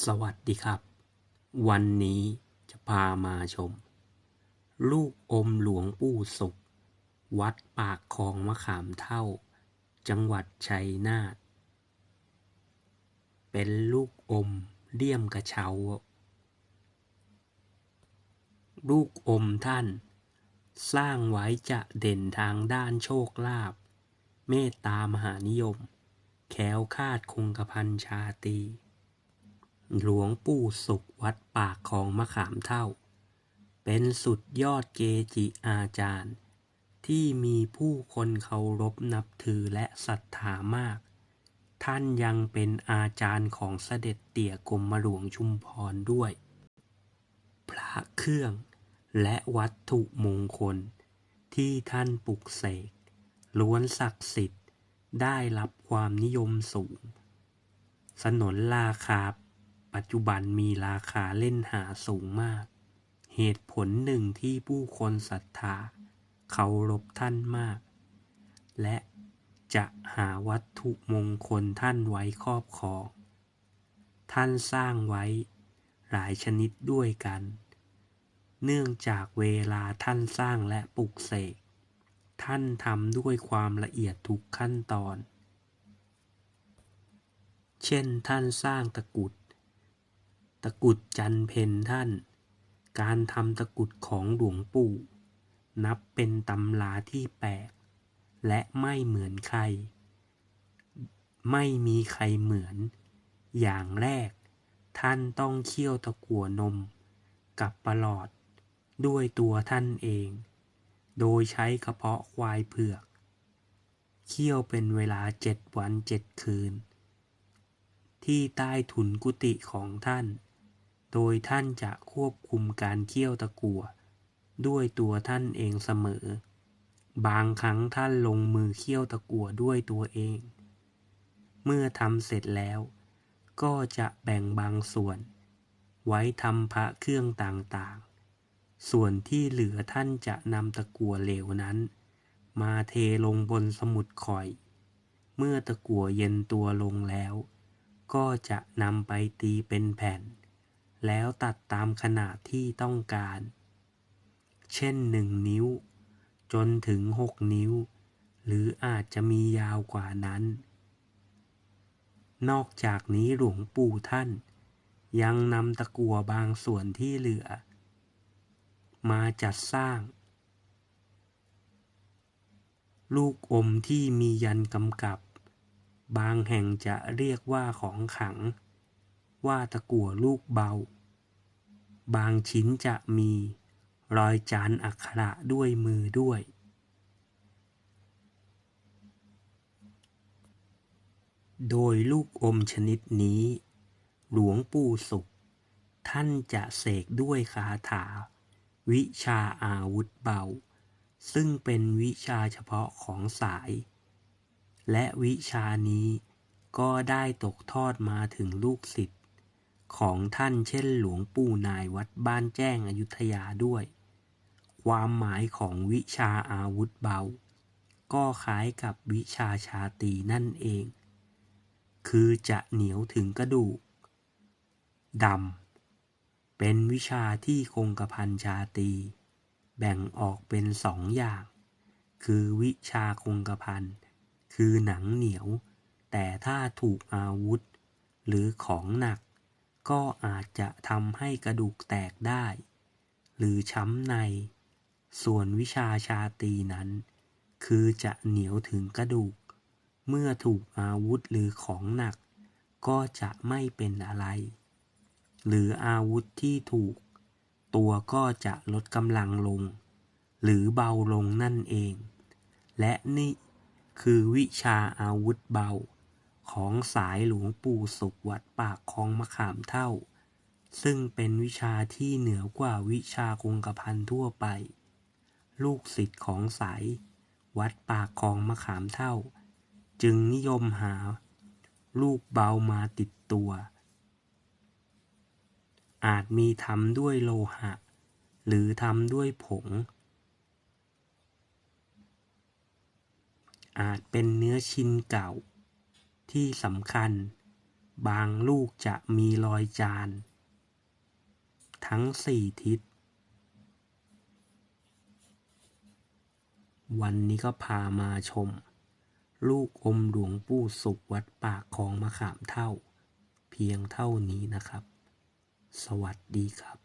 สวัสดีครับ วันนี้จะพามาชม ลูกอมหลวงปู่สุข วัดปากคลองมะขามเท่า จังหวัดชัยนาทเป็นลูกอมเลี่ยมกระเช้า ลูกอมท่าน สร้างไว้จะเด่นทางด้านโชคลาภเมตตามหานิยม แค้วคาดคงกระพันชาตี หลวงปู่สุขวัดปากคลองมะขามเท่า เป็นสุดยอดเกจิอาจารย์ ที่มีผู้คนเคารพนับถือและศรัทธามาก ท่านยังเป็นอาจารย์ของเสด็จเตี่ยกรมหลวงชุมพรด้วย พระเครื่องและวัตถุมงคล ที่ท่านปลุกเสกล้วนศักดิ์สิทธิ์ได้รับความนิยมสูง สนนราคา ปัจจุบันมีราคาเล่นหาสูงมาก เหตุผลหนึ่งที่ผู้คนศรัทธาเคารพท่านมาก และจะหาวัตถุมงคลท่านไว้ครอบครอง ท่านสร้างไว้หลายชนิดด้วยกัน เนื่องจากเวลาท่านสร้างและปลุกเสก ท่านทำด้วยความละเอียดทุกขั้นตอน เช่นท่านสร้างตะกุด ตะกุดจันเพนท่าน การทำตะกุดของหลวงปู่ นับเป็นตำราที่แปลก และไม่เหมือนใคร ไม่มีใครเหมือน อย่างแรก ท่านต้องเคี่ยวตะกั่วนม กับประหลอด ด้วยตัวท่านเอง โดยใช้กระเพาะควายเผือก เคี่ยวเป็นเวลาเจ็ดวันเจ็ดคืนที่ใต้ถุนกุฏิของท่าน โดยท่านจะควบคุมการเคี่ยวตะกั่วด้วยตัวท่านเองเสมอ บางครั้งท่านลงมือเคี่ยวตะกั่วด้วยตัวเอง เมื่อทำเสร็จแล้ว ก็จะแบ่งบางส่วน ไว้ทำพระเครื่องต่างๆ ส่วนที่เหลือท่านจะนำตะกั่วเหลวนั้น มาเทลงบนสมุดข่อย เมื่อตะกั่วเย็นตัวลงแล้ว ก็จะนำไปตีเป็นแผ่น แล้วตัดตามขนาดที่ต้องการ เช่นหนึ่งนิ้ว จนถึงหกนิ้ว หรืออาจจะมียาวกว่านั้น นอกจากนี้หลวงปู่ท่าน ยังนำตะกัวบางส่วนที่เหลือ มาจัดสร้าง ลูกอมที่มียันกำกับ บางแห่งจะเรียกว่าของขัง ว่าตะกั่วลูกเบา บางชิ้นจะมีรอยจานอักขระด้วยมือด้วย โดยลูกอมชนิดนี้ หลวงปู่สุข ท่านจะเสกด้วยคาถา วิชาอาวุธเบา ซึ่งเป็นวิชาเฉพาะของสาย และวิชานี้ก็ได้ตกทอดมาถึงลูกศิษย์ ของท่านเช่นหลวงปู่นายวัดบ้านแจ้งอยุธยาด้วย ความหมายของวิชาอาวุธเบา ก็คล้ายกับวิชาชาตีนั่นเอง คือจะเหนียวถึงกระดูกดำ เป็นวิชาที่คงกระพันชาตี แบ่งออกเป็นสองอย่าง คือวิชาคงกระพัน คือหนังเหนียว แต่ถ้าถูกอาวุธ หรือของหนัก ก็อาจจะทำให้กระดูกแตกได้ หรือช้ำใน ส่วนวิชาชาตีนั้น คือจะเหนียวถึงกระดูก เมื่อถูกอาวุธหรือของหนัก ก็จะไม่เป็นอะไร หรืออาวุธที่ถูก ตัวก็จะลดกำลังลง หรือเบาลงนั่นเอง และนี่คือวิชาอาวุธเบา ของสายหลวงปู่สุขวัดปากคลองมะขามเท่า ซึ่งเป็นวิชาที่เหนือกว่าวิชาคงกระพันทั่วไป ลูกศิษย์ของสาย วัดปากคลองมะขามเท่า จึงนิยมหา ลูกเบามาติดตัว อาจมีทำด้วยโลหะ หรือทำด้วยผง อาจเป็นเนื้อชิ้นเก่า ที่สำคัญ บางลูกจะมีรอยจาน ทั้งสี่ทิศ วันนี้ก็พามาชม ลูกอมหลวงปู่สุขวัดปากของมะขามเท่า เพียงเท่านี้นะครับ สวัสดีครับ